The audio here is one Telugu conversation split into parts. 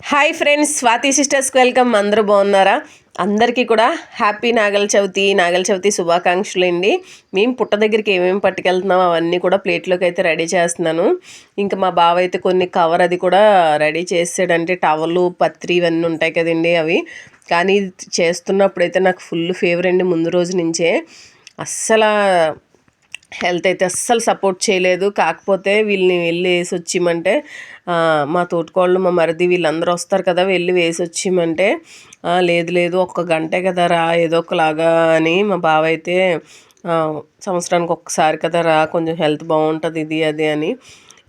హాయ్ ఫ్రెండ్స్ స్వాతి సిస్టర్స్కి వెల్కమ్. అందరూ బాగున్నారా? అందరికీ కూడా హ్యాపీ నాగల చవితి నాగల చవితి శుభాకాంక్షలు అండి మేము పుట్ట దగ్గరికి ఏమేమి పట్టుకెళ్తున్నాం అవన్నీ కూడా ప్లేట్లోకి అయితే రెడీ చేస్తున్నాను. ఇంకా మా బావ అయితే కొన్ని కవర్ అది కూడా రెడీ చేసాడంటే టవలు పత్రి ఇవన్నీ ఉంటాయి కదండి అవి. కానీ చేస్తున్నప్పుడు అయితే నాకు ఫుల్ ఫేవర్ అండి ముందు రోజు నుంచే. అస్సలు హెల్త్ అయితే అస్సలు సపోర్ట్ చేయలేదు. కాకపోతే వీళ్ళని వెళ్ళి వేసి వచ్చిమంటే మా తోటికోళ్ళు మా మరిది వీళ్ళందరూ వస్తారు కదా వెళ్ళి వేసి వచ్చిమంటే లేదు లేదు ఒక్క గంటే కదా రా ఏదో ఒకలాగా అని మా బావ అయితే సంవత్సరానికి ఒక్కసారి కదా రా కొంచెం హెల్త్ బాగుంటుంది ఇది అది అని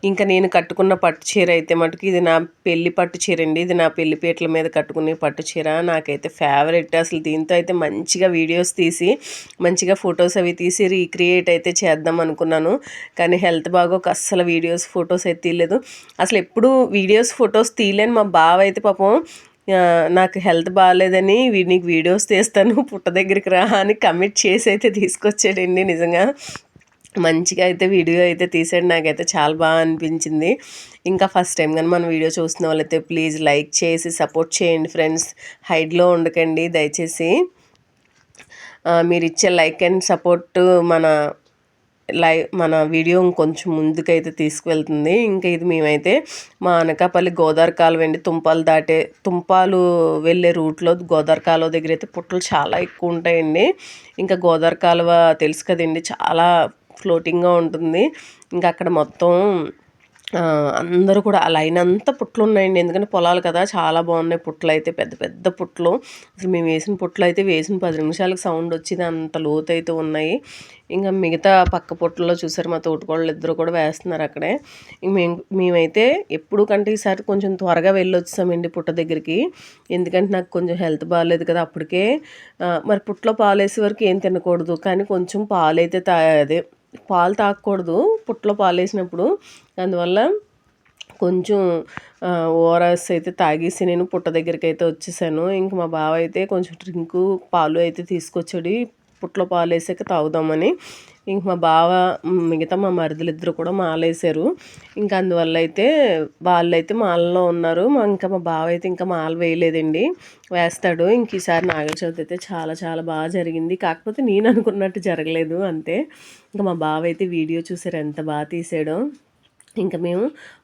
ఇంకా నేను కట్టుకున్న పట్టు చీర అయితే మటుకు ఇది నా పెళ్ళి పట్టు చీర అండి. ఇది నా పెళ్ళి పీటల మీద కట్టుకునే పట్టు చీర. నాకైతే ఫేవరెట్ అసలు దీంతో అయితే మంచిగా వీడియోస్ తీసి మంచిగా ఫొటోస్ అవి తీసి రీక్రియేట్ అయితే చేద్దాం అనుకున్నాను. కానీ హెల్త్ బాగోక అస్సలు వీడియోస్ ఫొటోస్ అయితే తీయలేదు. అసలు ఎప్పుడు వీడియోస్ ఫొటోస్ తీయలేని. మా బావ అయితే పాపం నాకు హెల్త్ బాగాలేదని నీకు వీడియోస్ తీస్తాను పుట్ట దగ్గరికి రా అని కమిట్ చేసి అయితే తీసుకొచ్చాడండి నిజంగా. మంచిగా అయితే వీడియో అయితే తీసాడు. నాకైతే చాలా బాగా అనిపించింది. ఇంకా ఫస్ట్ టైం కానీ మన వీడియో చూస్తున్న వాళ్ళైతే ప్లీజ్ లైక్ చేసి సపోర్ట్ చేయండి ఫ్రెండ్స్. హైడ్లో ఉండకండి దయచేసి. మీరు ఇచ్చే లైక్ అండ్ సపోర్ట్ మన లై మన వీడియో ఇంకొంచెం ముందుకైతే తీసుకువెళ్తుంది. ఇంకా ఇది మేమైతే మా అనకాపల్లి గోదావరి కాలువ అండి. తుంపాలు దాటే తుంపాలు వెళ్ళే రూట్లో గోదావరి కాలువ దగ్గర అయితే పుట్టలు చాలా ఎక్కువ ఉంటాయండి. ఇంకా గోదావరి కాలువ తెలుసు కదండి చాలా ఫ్లోటింగ్గా ఉంటుంది. ఇంకా అక్కడ మొత్తం అందరూ కూడా ఆ లైన్ అంతా పుట్లు ఉన్నాయండి. ఎందుకంటే పొలాలు కదా చాలా బాగున్నాయి పుట్లు అయితే పెద్ద పెద్ద పుట్లు. అసలు మేము వేసిన పుట్లు అయితే వేసిన పది నిమిషాలకు సౌండ్ వచ్చింది అంత లోతు అయితే ఉన్నాయి. ఇంకా మిగతా పక్క పుట్లలో చూసారు మా తోటకోళ్ళు ఇద్దరు కూడా వేస్తున్నారు అక్కడే. మేము మేమైతే ఎప్పుడు కంటే ఈసారి కొంచెం త్వరగా వెళ్ళొచ్చామండి పుట్ట దగ్గరికి. ఎందుకంటే నాకు కొంచెం హెల్త్ బాగాలేదు కదా అప్పటికే. మరి పుట్లో పాలేసే వరకు ఏం తినకూడదు కానీ కొంచెం పాలైతే తా అదే పాలు తాగకూడదు పుట్లో పాలు వేసినప్పుడు. అందువల్ల కొంచెం ఓఆర్ఎస్ అయితే తాగేసి నేను పుట్ట దగ్గరికి అయితే వచ్చేసాను. ఇంక మా బావ అయితే కొంచెం డ్రింకు పాలు అయితే తీసుకొచ్చాడు. పుట్లో పాలు వేసాక తాగుదామని. ఇంక మా బావ మిగతా మా మరిదలు ఇద్దరు కూడా మాలేశారు. ఇంకా అందువల్ల అయితే వాళ్ళైతే మాలలో ఉన్నారు. మా ఇంకా మా బావ అయితే ఇంకా మాల వేయలేదండి. వేస్తాడు. ఇంక ఈసారి నాగల చవితి అయితే చాలా చాలా బాగా జరిగింది. కాకపోతే నేను అనుకున్నట్టు జరగలేదు అంతే. ఇంకా మా బావ అయితే వీడియో చూసారు ఎంత బాగా తీసాడో. ఇంకా మేము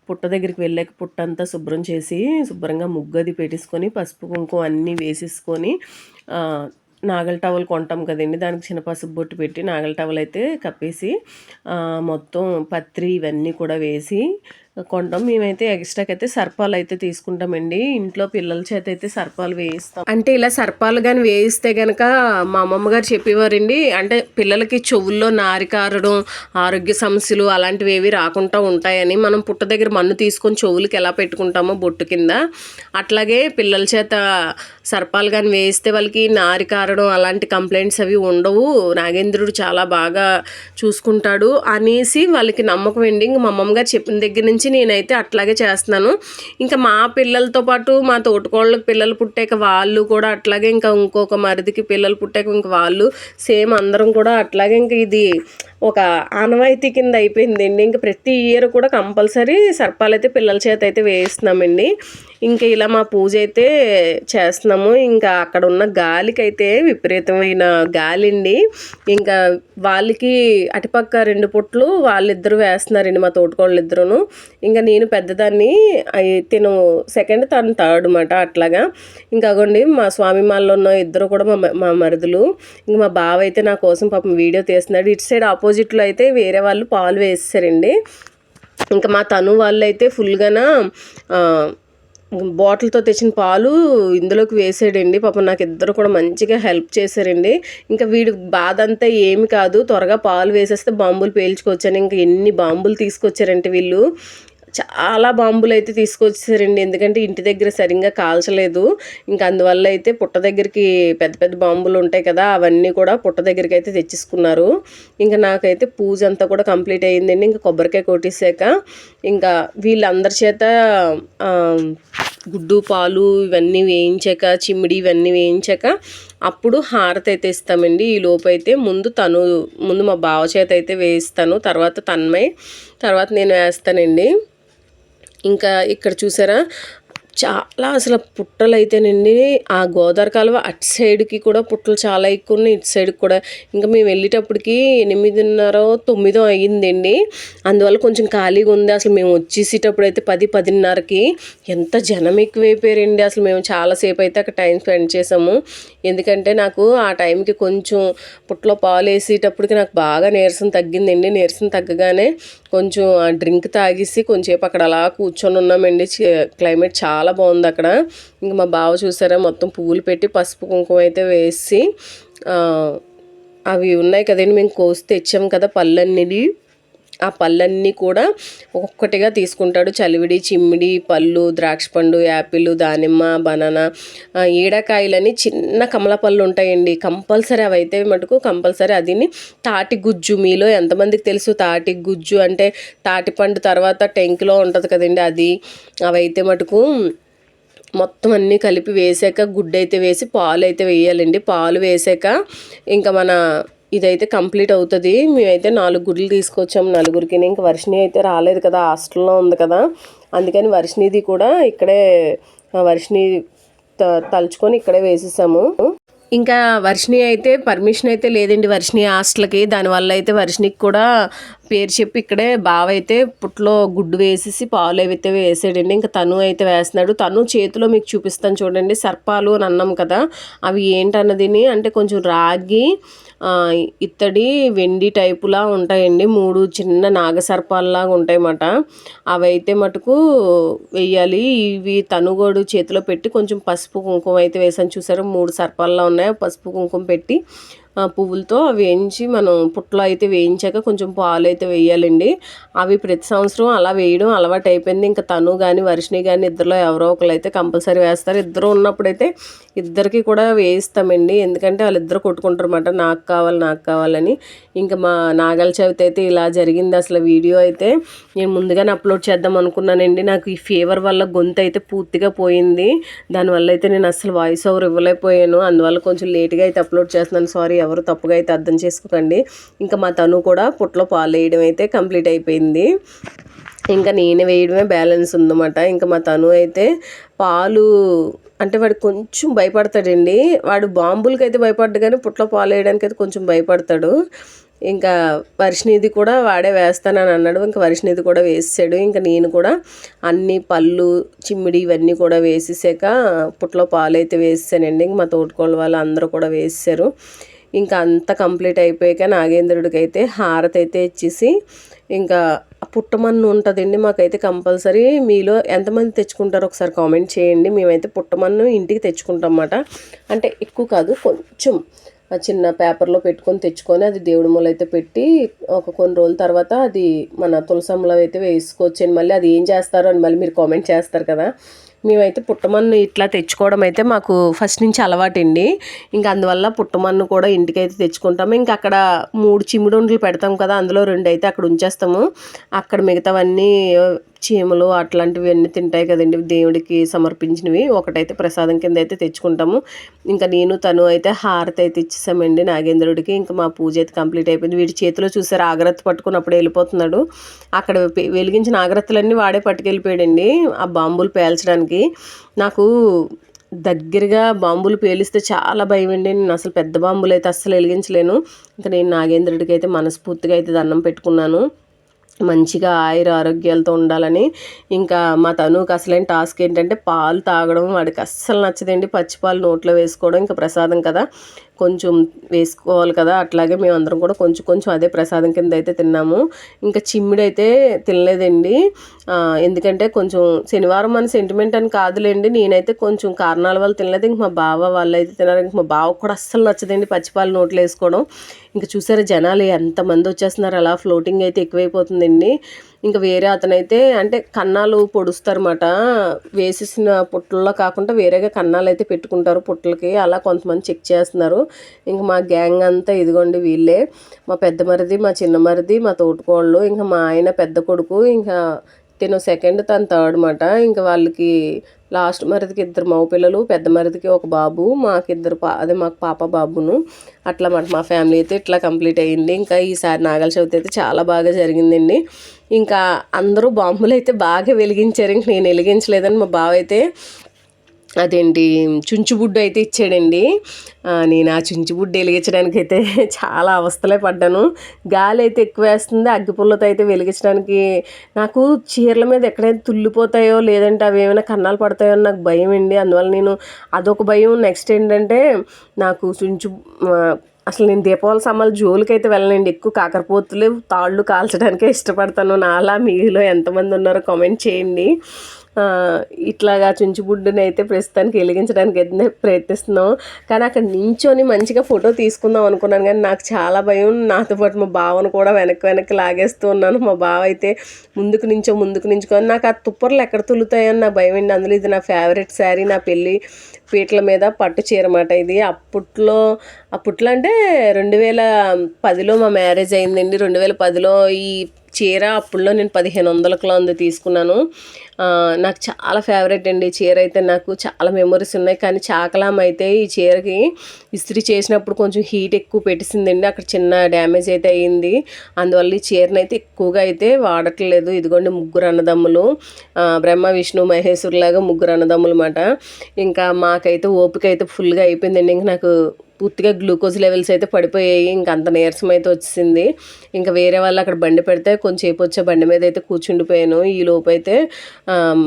పుట్ట దగ్గరికి వెళ్ళాక పుట్ట అంతా శుభ్రం చేసి శుభ్రంగా ముగ్గది పెట్టేసుకొని పసుపు కుంకుమ అన్నీ వేసేసుకొని నాగల టవల్ కొంటాం కదండి. దానికి చిన్న పసుపు బొట్టు పెట్టి నాగల టవల్ అయితే కప్పేసి మొత్తం పత్రి ఇవన్నీ కూడా వేసి కొంటాం. మేమైతే ఎక్స్ట్రాకి అయితే సర్పాలు అయితే తీసుకుంటామండి. ఇంట్లో పిల్లల చేత అయితే సర్పాలు వేయిస్తాం. అంటే ఇలా సర్పాలు కానీ వేయిస్తే కనుక మా అమ్మమ్మ గారు చెప్పేవారండి అంటే పిల్లలకి చెవుల్లో నారి కారడం ఆరోగ్య సమస్యలు అలాంటివి ఏవి రాకుండా ఉంటాయని మనం పుట్ట దగ్గర మన్ను తీసుకొని చెవులకి ఎలా పెట్టుకుంటామో బొట్టు కింద. అట్లాగే పిల్లల చేత సర్పాలు కానీ వేయిస్తే వాళ్ళకి నారి కారడం అలాంటి కంప్లైంట్స్ అవి ఉండవు. నాగేంద్రుడు చాలా బాగా చూసుకుంటాడు అనేసి వాళ్ళకి నమ్మకం అండి. ఇంక మా అమ్మమ్మ గారు చెప్పిన దగ్గర నుంచి నుంచి నేనైతే అట్లాగే చేస్తున్నాను. ఇంకా మా పిల్లలతో పాటు మా తోటకోళ్ళకి పిల్లలు పుట్టాక వాళ్ళు కూడా అట్లాగే ఇంకా ఇంకొక మరిదికి పిల్లలు పుట్టాక ఇంక వాళ్ళు సేమ్ అందరం కూడా అట్లాగే ఇంకా ఇది ఒక ఆనవాయితీ కింద అయిపోయిందండి. ఇంకా ప్రతి ఇయర్ కూడా కంపల్సరీ సర్పాలు అయితే పిల్లల చేత అయితే వేయిస్తున్నామండి. ఇంకా ఇలా మా పూజ అయితే చేస్తున్నాము. ఇంకా అక్కడ ఉన్న గాలికి అయితే విపరీతమైన గాలి అండి ఇంకా వాళ్ళకి అటుపక్క రెండు పుట్లు వాళ్ళిద్దరూ వేస్తున్నారండి మా తోటకోళ్ళు ఇద్దరును ఇంకా నేను పెద్దదాన్ని తిను సెకండ్ తను థర్డ్ అనమాట అట్లాగా. ఇంకా అగోండి మా స్వామి మాల్లో ఉన్న ఇద్దరు కూడా మా మా మరుదులు. ఇంకా మా బావ అయితే నా కోసం పాపం వీడియో తీస్తున్నాడు. ఇటు సైడ్ ఆపోజిట్లో అయితే వేరే వాళ్ళు పాలు వేస్తారండి ఇంకా మా తను వాళ్ళు అయితే ఫుల్గాన బాటిల్తో తెచ్చిన పాలు ఇందులోకి వేసాడండి. పాపం నాకు ఇద్దరు కూడా మంచిగా హెల్ప్ చేశారండి. ఇంకా వీడి బాధ అంతా ఏమి కాదు. త్వరగా పాలు వేసేస్తే బాంబులు పేల్చుకోవచ్చని ఇంకా ఎన్ని బాంబులు తీసుకొచ్చారంటే వీళ్ళు. చాలా బాంబులు అయితే తీసుకొచ్చేసారండి. ఎందుకంటే ఇంటి దగ్గర సరిగ్గా కాల్చలేదు. ఇంకా అందువల్ల అయితే పుట్ట దగ్గరికి పెద్ద పెద్ద బాంబులు ఉంటాయి కదా అవన్నీ కూడా పుట్ట దగ్గరికి అయితే తెచ్చేసుకున్నారు. ఇంకా నాకైతే పూజ అంతా కూడా కంప్లీట్ అయ్యిందండి. ఇంకా కొబ్బరికాయ కొట్టేసాక ఇంకా వీళ్ళందరి చేత గుడ్డు పాలు ఇవన్నీ వేయించాక చిమ్మిడి ఇవన్నీ వేయించాక అప్పుడు హారతి అయితే ఇస్తామండి. ఈ లోపు అయితే ముందు తను ముందు మా బావ చేత అయితే వేయిస్తాను. తర్వాత తన్మయ్ తర్వాత నేను వేస్తానండి. ఇంకా ఇక్కడ చూసారా? చాలా అసలు పుట్టలు అయితేనండి ఆ గోదావరి కాలువ అటు సైడ్కి కూడా పుట్టలు చాలా ఎక్కువ ఉన్నాయి. ఇటు సైడ్కి కూడా ఇంకా మేము వెళ్ళేటప్పటికి ఎనిమిదిన్నర తొమ్మిదో అయ్యిందండి. అందువల్ల కొంచెం ఖాళీగా ఉంది. అసలు మేము వచ్చేసేటప్పుడు అయితే పది పదిన్నరకి ఎంత జనం ఎక్కువైపోయారండి. అసలు మేము చాలాసేపు అయితే అక్కడ టైం స్పెండ్ చేసాము. ఎందుకంటే నాకు ఆ టైంకి కొంచెం పుట్టలో పాలు వేసేటప్పటికి నాకు బాగా నీరసం తగ్గిందండి. నీరసం తగ్గగానే కొంచెం ఆ డ్రింక్ తాగేసి కొంచెంసేపు అక్కడ అలా కూర్చొని ఉన్నామండి. క్లైమేట్ చాలా చాలా బాగుంది అక్కడ. ఇంక మా బావ చూసారా మొత్తం పువ్వులు పెట్టి పసుపు కుంకుమ అయితే వేసి అవి ఉన్నాయి కదండి మేము కోసి తెచ్చాము కదా పళ్ళన్నీ ఆ పళ్ళన్నీ కూడా ఒక్కొక్కటిగా తీసుకుంటాడు. చలివిడి చిమ్మిడి పళ్ళు ద్రాక్ష పండు యాపిల్ దానిమ్మ బనానా ఈడకాయలని చిన్న కమల పళ్ళు ఉంటాయండి. కంపల్సరీ అవి అయితే మటుకు కంపల్సరీ అదిని తాటి గుజ్జు మీలో ఎంతమందికి తెలుసు? తాటి గుజ్జు అంటే తాటి పండు తర్వాత టెంక్లో ఉంటుంది కదండి అది. అవైతే మటుకు మొత్తం అన్నీ కలిపి వేసాక గుడ్డు అయితే వేసి పాలు అయితే వేయాలండి. పాలు వేసాక ఇంకా మన ఇదైతే కంప్లీట్ అవుతుంది. మేమైతే నాలుగు గుడ్లు తీసుకొచ్చాము నలుగురికి ఇంకా వర్షిణి అయితే రాలేదు కదా హాస్టల్లో ఉంది కదా. అందుకని వర్షిణిది కూడా ఇక్కడే వర్షిణి త- తలుచుకొని ఇక్కడే వేసేసాము. ఇంకా వర్షిణి అయితే పర్మిషన్ అయితే లేదండి వర్షిణి హాస్టల్కి. దానివల్ల అయితే వర్షిణికి కూడా పేరు చెప్పి ఇక్కడే బావ అయితే పుట్లో గుడ్డు వేసేసి పాలు అయితే వేసాడండి. ఇంకా తను అయితే వేస్తున్నాడు. తను చేతిలో మీకు చూపిస్తాను చూడండి. సర్పాలు అని అన్నాం కదా అవి ఏంటన్నదిని అంటే కొంచెం రాగి ఇత్తడి వెండి టైపులా ఉంటాయండి. మూడు చిన్న నాగసర్పాలలాగా ఉంటాయన్నమాట. అవైతే మటుకు వెయ్యాలి. ఇవి తనుగోడు చేతిలో పెట్టి కొంచెం పసుపు కుంకుమ అయితే వేసాను చూసారు? మూడు సర్పాల్లా ఉన్నాయి. పసుపు కుంకుమ పెట్టి పువ్వులతో అవి వేయించి మనం పుట్టలో అయితే వేయించాక కొంచెం పాలు అయితే వేయాలండి. అవి ప్రతి సంవత్సరం అలా వేయడం అలవాటు అయిపోయింది. ఇంకా తను కానీ వర్షిణి కానీ ఇద్దరులో ఎవరో ఒకరు అయితే కంపల్సరీ వేస్తారు. ఇద్దరు ఉన్నప్పుడైతే ఇద్దరికి కూడా వేయిస్తామండి. ఎందుకంటే వాళ్ళిద్దరు కొట్టుకుంటారు అన్నమాట. నాకు కావాలి నాకు కావాలని. ఇంకా మా నాగల చవితి అయితే ఇలా జరిగింది అసలు వీడియో అయితే. నేను ముందుగానే అప్లోడ్ చేద్దాం అనుకున్నానండి. నాకు ఈ ఫీవర్ వల్ల గొంతు అయితే పూర్తిగా పోయింది. దానివల్ల అయితే నేను అసలు వాయిస్ ఓవర్ ఇవ్వలేకపోయాను. అందువల్ల కొంచెం లేట్గా అయితే అప్లోడ్ చేస్తున్నాను. సారీ ఎవరు తప్పుగా అయితే అర్థం చేసుకోకండి. ఇంకా మా తను కూడా పుట్లో పాలు వేయడం అయితే కంప్లీట్ అయిపోయింది. ఇంకా నేను వేయడమే బ్యాలెన్స్ ఉందన్నమాట. ఇంకా మా తను అయితే పాలు అంటే వాడు కొంచెం భయపడతాడండి. వాడు బాంబులకి అయితే భయపడ్డు కానీ పుట్లో పాలు వేయడానికి అయితే కొంచెం భయపడతాడు. ఇంకా వర్షనిధి కూడా వాడే వేస్తానని అన్నాడు. ఇంకా వర్షనిధి కూడా వేసాడు ఇంకా నేను కూడా అన్ని పళ్ళు చిమ్మిడి ఇవన్నీ కూడా వేసేసాక పుట్లో పాలు అయితే వేసానండి ఇంక మా తోటకోళ్ళ వాళ్ళు అందరూ కూడా వేసారు ఇంకా అంతా కంప్లీట్ అయిపోయాక నాగేంద్రుడికి అయితే హారతి అయితే ఇచ్చేసి ఇంకా పుట్టమన్ను ఉంటుందండి మాకైతే కంపల్సరీ. మీలో ఎంతమంది తెచ్చుకుంటారో ఒకసారి కామెంట్ చేయండి. మేమైతే పుట్టమన్ను ఇంటికి తెచ్చుకుంటాం అన్నమాట అంటే ఎక్కువ కాదు కొంచెం ఆ చిన్న పేపర్లో పెట్టుకొని తెచ్చుకొని అది దేవుడి మూల అయితే పెట్టి ఒక కొన్ని రోజుల తర్వాత అది మన తులసమ్మలో అయితే వేసుకోవచ్చండి. మళ్ళీ అది ఏం చేస్తారో అని మళ్ళీ మీరు కామెంట్ చేస్తారు కదా. మేమైతే పుట్టమన్ను ఇట్లా తెచ్చుకోవడం అయితే మాకు ఫస్ట్ నుంచి అలవాటండి. ఇంకా అందువల్ల పుట్టమన్ను కూడా ఇంటికైతే తెచ్చుకుంటాము ఇంకా అక్కడ మూడు చిమ్మిడుండ్లు పెడతాం కదా అందులో రెండు అయితే అక్కడ ఉంచేస్తాము. అక్కడ మిగతావన్నీ చీమలు అట్లాంటివి అన్నీ తింటాయి కదండి దేవుడికి సమర్పించినవి. ఒకటైతే ప్రసాదం కింద అయితే తెచ్చుకుంటాము. ఇంకా నేను తను అయితే హారతి అయితే ఇచ్చేసామండి నాగేంద్రుడికి. ఇంకా మా పూజ అయితే కంప్లీట్ అయిపోయింది. వీడి చేతిలో చూసారు ఆగ్రత్త పట్టుకుని అప్పుడు వెళ్ళిపోతున్నాడు. అక్కడ వెలిగించిన ఆగ్రత్తలన్నీ వాడే పట్టుకెళ్ళిపోయాడండి. ఆ బాంబులు పేల్చడానికి నాకు దగ్గరగా బాంబులు పేలిస్తే చాలా భయం అండి. నేను అసలు పెద్ద బాంబులు అయితే అస్సలు వెలిగించలేను. ఇంకా నేను నాగేంద్రుడికి అయితే మనస్ఫూర్తిగా అయితే దండం పెట్టుకున్నాను. మంచిగా ఆయుర ఆరోగ్యాలతో ఉండాలని. ఇంకా మా తనుకు అసలైన టాస్క్ ఏంటంటే పాలు తాగడం. వాడికి అస్సలు నచ్చదండి. పచ్చి పాలు నోట్లో వేసుకోవడం. ఇంకా ప్రసాదం కదా. కొంచెం వేసుకోవాలి కదా అట్లాగే మేమందరం కూడా కొంచెం కొంచెం అదే ప్రసాదం కింద అయితే తిన్నాము. ఇంకా చిమ్మిడి అయితే తినలేదండి ఎందుకంటే కొంచెం శనివారం మన సెంటిమెంట్ అని కాదులేండి నేనైతే కొంచెం కారణాల వల్ల తినలేదు. ఇంక మా బావ వాళ్ళు అయితే తినారు ఇంక మా బావ కూడా అస్సలు నచ్చదండి పచ్చిపాలు నోట్లో వేసుకోవడం. ఇంకా చూసారా జనాలు ఎంతమంది వచ్చేస్తున్నారు అలా ఫ్లోటింగ్ అయితే ఎక్కువైపోతుందండి. ఇంకా వేరే అతనైతే అంటే కన్నాలు పొడుస్తారన్నమాట. వేసేసిన పుట్టల్లో కాకుండా వేరేగా కన్నాలు అయితే పెట్టుకుంటారు పుట్టలకి. అలా కొంతమంది చెక్ చేస్తున్నారు. ఇంకా మా గ్యాంగ్ అంతా ఇదిగోండి వీళ్ళే. మా పెద్ద మరిది మా చిన్న మరిది మా తోటికోళ్ళు ఇంకా మా ఆయన పెద్ద కొడుకు ఇంకా తిను సెకండ్ తను థర్డ్ మాట. ఇంకా వాళ్ళకి లాస్ట్ మరిదికి ఇద్దరు మగ పిల్లలు పెద్ద మరిదికి ఒక బాబు మాకిద్దరు పా అదే మాకు పాప బాబును. అట్లా మాట మా ఫ్యామిలీ అయితే ఇట్లా కంప్లీట్ అయ్యింది ఇంకా ఈసారి నాగల చవితి అయితే చాలా బాగా జరిగిందండి. ఇంకా అందరూ బాంబులు అయితే బాగా వెలిగించారు. ఇంక నేను వెలిగించలేదని మా బావ అయితే అదేంటి చుంచుబుడ్డు అయితే ఇచ్చాడండి. నేను ఆ చుంచుబుడ్డు వెలిగించడానికి అయితే చాలా అవస్థలే పడ్డాను. గాలి అయితే ఎక్కువ వేస్తుంది అగ్గిపుల్లతో అయితే వెలిగించడానికి నాకు చీరల మీద ఎక్కడైతే తుల్లిపోతాయో లేదంటే అవి ఏమైనా కన్నాలు పడతాయో అని నాకు భయం అండి. అందువల్ల నేను అదొక భయం. నెక్స్ట్ ఏంటంటే నాకు చుంచు అసలు నేను దీపావళి సమ్మలు జోలికైతే వెళ్ళనండి. ఎక్కువ కాకరపోతులు తాళ్ళు కాల్చడానికే ఇష్టపడతాను. నాలా మీలో ఎంతమంది ఉన్నారో కామెంట్ చేయండి. ఇట్లాగా చుంచుబుడ్డుని అయితే ప్రస్తుతానికి వెలిగించడానికి అయితే ప్రయత్నిస్తున్నాం. కానీ అక్కడ నించొని మంచిగా ఫోటో తీసుకుందాం అనుకున్నాను కానీ నాకు చాలా భయం. నాతో పాటు మా బావను కూడా వెనక్కి వెనక్కి లాగేస్తూ ఉన్నాను. మా బావ అయితే ముందుకు నించో ముందుకు నించుకొని నాకు ఆ తుప్పర్లు ఎక్కడ తులుతాయని నా భయం అండి. అందులో ఇది నా ఫేవరెట్ శారీ నా పెళ్ళి పీటల మీద పట్టు చీర అన్నమాట ఇది. అప్పట్లో అప్పట్లో అంటే రెండు వేల పదిలో మా మ్యారేజ్ అయిందండి. రెండు వేల పదిలో ఈ చీర అప్పుడులో నేను పదిహేను వందలకులో ఉంది తీసుకున్నాను నాకు చాలా ఫేవరెట్ అండి ఈ చీర అయితే. నాకు చాలా మెమరీస్ ఉన్నాయి. కానీ చాకలాం అయితే ఈ చీరకి ఇస్త్రీ చేసినప్పుడు కొంచెం హీట్ ఎక్కువ పెట్టిసిందండి. అక్కడ చిన్న డ్యామేజ్ అయితే అయ్యింది. అందువల్ల ఈ చీరను అయితే ఎక్కువగా అయితే వాడట్లేదు. ఇదిగోండి ముగ్గురు అన్నదమ్ములు. బ్రహ్మ విష్ణు మహేశ్వరులాగా ముగ్గురు అన్నదమ్ములు అన్నమాట ఇంకా మాకైతే ఓపిక అయితే ఫుల్గా అయిపోయిందండి. ఇంక నాకు పూర్తిగా గ్లూకోజ్ లెవెల్స్ అయితే పడిపోయాయి. ఇంక అంత నీరసం అయితే వచ్చింది ఇంకా వేరే వాళ్ళు అక్కడ బండి పెడితే కొంచెంసేపు వచ్చే బండి మీద అయితే కూర్చుండిపోయాను. ఈ లోపు అయితే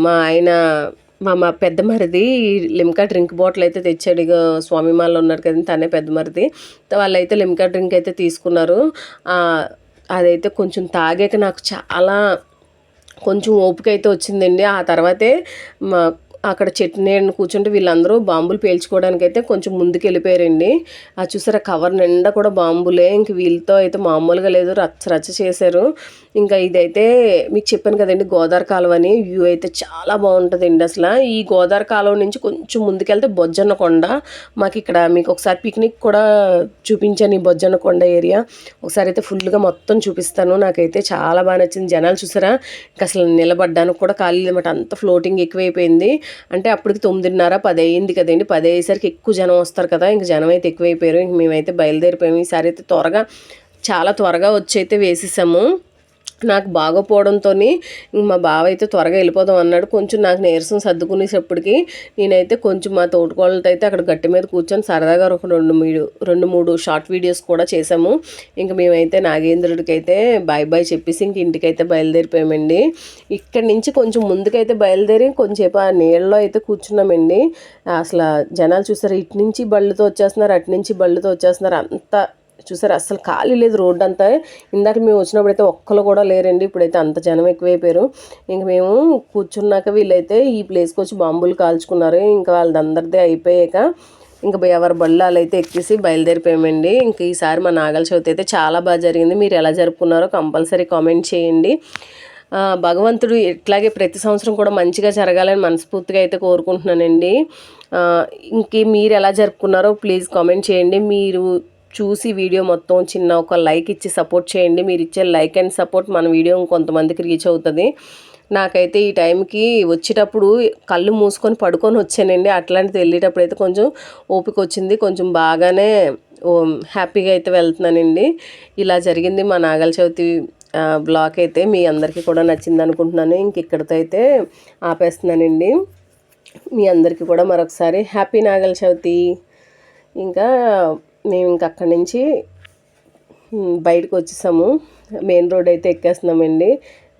మా ఆయన మా మా పెద్ద మరిది ఈ లిమ్కా డ్రింక్ బాటిల్ అయితే తెచ్చాడు. ఇక స్వామి మాల్లో ఉన్నారు కదండి తనే పెద్ద మరిది. వాళ్ళైతే లిమ్కా డ్రింక్ అయితే తీసుకున్నారు. అదైతే కొంచెం తాగాక నాకు చాలా కొంచెం ఓపిక అయితే వచ్చిందండి. ఆ తర్వాతే మా అక్కడ చెట్టు నీడను కూర్చుంటే వీళ్ళందరూ బాంబులు పేల్చుకోవడానికి అయితే కొంచెం ముందుకు వెళ్ళిపోయారండి ఆ చూసారా కవర్ నిండా కూడా బాంబులే. ఇంక వీళ్ళతో అయితే మామూలుగా లేదు. రచ్చ రచ్చ చేశారు. ఇంకా ఇదైతే మీకు చెప్పాను కదండి గోదావరి కాలువ అని వ్యూ అయితే చాలా బాగుంటుందండి అసలు. ఈ గోదావరి కాలువ నుంచి కొంచెం ముందుకెళ్తే బొజ్జన్న కొండ. మాకు ఇక్కడ మీకు ఒకసారి పిక్నిక్ కూడా చూపించాను ఈ బొజ్జన్న కొండ ఏరియా ఒకసారి అయితే ఫుల్గా మొత్తం చూపిస్తాను. నాకైతే చాలా బాగా నచ్చింది. జనాలు చూసారా? ఇంకా అసలు నిలబడ్డానికి కూడా ఖాళీ అనమాట అంత ఫ్లోటింగ్ ఎక్కువైపోయింది. అంటే అప్పటికి తొమ్మిదిన్నర పది అయ్యింది కదండి. పది అయ్యేసరికి ఎక్కువ జనం వస్తారు కదా ఇంక జనం అయితే ఎక్కువైపోయారు. ఇంక మేమైతే బయలుదేరిపోయాము. ఈసారి అయితే త్వరగా చాలా త్వరగా వచ్చి అయితే వేసేసాము. నాకు బాగోపోవడంతో మా బావ అయితే త్వరగా వెళ్ళిపోదాం అన్నాడు. కొంచెం నాకు నీరసం సర్దుకునేసప్పటికి నేనైతే కొంచెం మా తోటకోళ్ళతో అయితే అక్కడ గట్టి మీద కూర్చొని సరదాగా ఒక రెండు మూడు రెండు మూడు షార్ట్ వీడియోస్ కూడా చేసాము ఇంక మేమైతే నాగేంద్రుడికి అయితే బాయ్ బాయ్ చెప్పేసి ఇంక ఇంటికైతే బయలుదేరిపోయామండి. ఇక్కడి నుంచి కొంచెం ముందుకైతే బయలుదేరి కొంచెంసేపు ఆ నీళ్ళలో అయితే కూర్చున్నామండి. అసలు జనాలు చూసారు ఇటు నుంచి బళ్ళుతో వచ్చేస్తున్నారు అటు నుంచి బళ్ళతో వచ్చేస్తున్నారు. అంత చూసారు? అసలు ఖాళీ లేదు రోడ్డు అంతా ఇందాక మేము వచ్చినప్పుడు అయితే ఒక్కరు కూడా లేరండి. ఇప్పుడైతే అంత జనం ఎక్కువైపోయారు. ఇంక మేము కూర్చున్నాక వీళ్ళైతే ఈ ప్లేస్కి వచ్చి బాంబులు కాల్చుకున్నారు. ఇంకా వాళ్ళదందరిదే అయిపోయాక ఇంకా ఎవరి బళ్ళాలు అయితే ఎక్కేసి బయలుదేరిపోయామండి. ఇంక ఈసారి మా నాగల చవితి అయితే చాలా బాగా జరిగింది. మీరు ఎలా జరుపుకున్నారో కంపల్సరీ కామెంట్ చేయండి. భగవంతుడు ఇట్లాగే ప్రతి సంవత్సరం కూడా మంచిగా జరగాలని మనస్ఫూర్తిగా అయితే కోరుకుంటున్నానండి. ఇంకే మీరు ఎలా జరుపుకున్నారో ప్లీజ్ కామెంట్ చేయండి. మీరు చూసి వీడియో మొత్తం చిన్న ఒక లైక్ ఇచ్చి సపోర్ట్ చేయండి. మీరు ఇచ్చే లైక్ అండ్ సపోర్ట్ మన వీడియో కొంతమందికి రీచ్ అవుతుంది. నాకైతే ఈ టైంకి వచ్చేటప్పుడు కళ్ళు మూసుకొని పడుకొని వచ్చానండి. అట్లాంటిది వెళ్ళేటప్పుడు అయితే కొంచెం ఓపిక వచ్చింది. కొంచెం బాగానే ఓ, హ్యాపీగా అయితే వెళ్తున్నానండి. ఇలా జరిగింది మా నాగల చవితి బ్లాగ్ అయితే. మీ అందరికీ కూడా నచ్చింది అనుకుంటున్నాను. ఇంక ఇక్కడితో అయితే ఆపేస్తున్నానండి. మీ అందరికీ కూడా మరొకసారి హ్యాపీ నాగల చవితి ఇంకా మేము ఇంక అక్కడి నుంచి బయటకు వచ్చేసాము. మెయిన్ రోడ్ అయితే ఎక్కేస్తున్నామండి.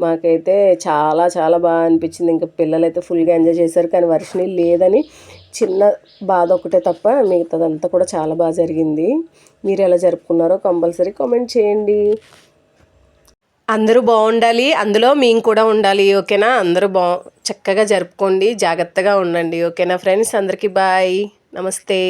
మాకైతే చాలా చాలా బాగా అనిపించింది. ఇంకా పిల్లలైతే ఫుల్గా ఎంజాయ్ చేశారు. కానీ వర్షం లేదని చిన్న బాధ ఒకటే తప్ప మిగతాదంతా కూడా చాలా బాగా జరిగింది. మీరు ఎలా జరుపుకున్నారో కంపల్సరీ కామెంట్ చేయండి. అందరూ బాగుండాలి. అందులో మేము కూడా ఉండాలి. ఓకేనా? అందరూ బా చక్కగా జరుపుకోండి. జాగ్రత్తగా ఉండండి. ఓకేనా ఫ్రెండ్స్? అందరికీ బాయ్. నమస్తే.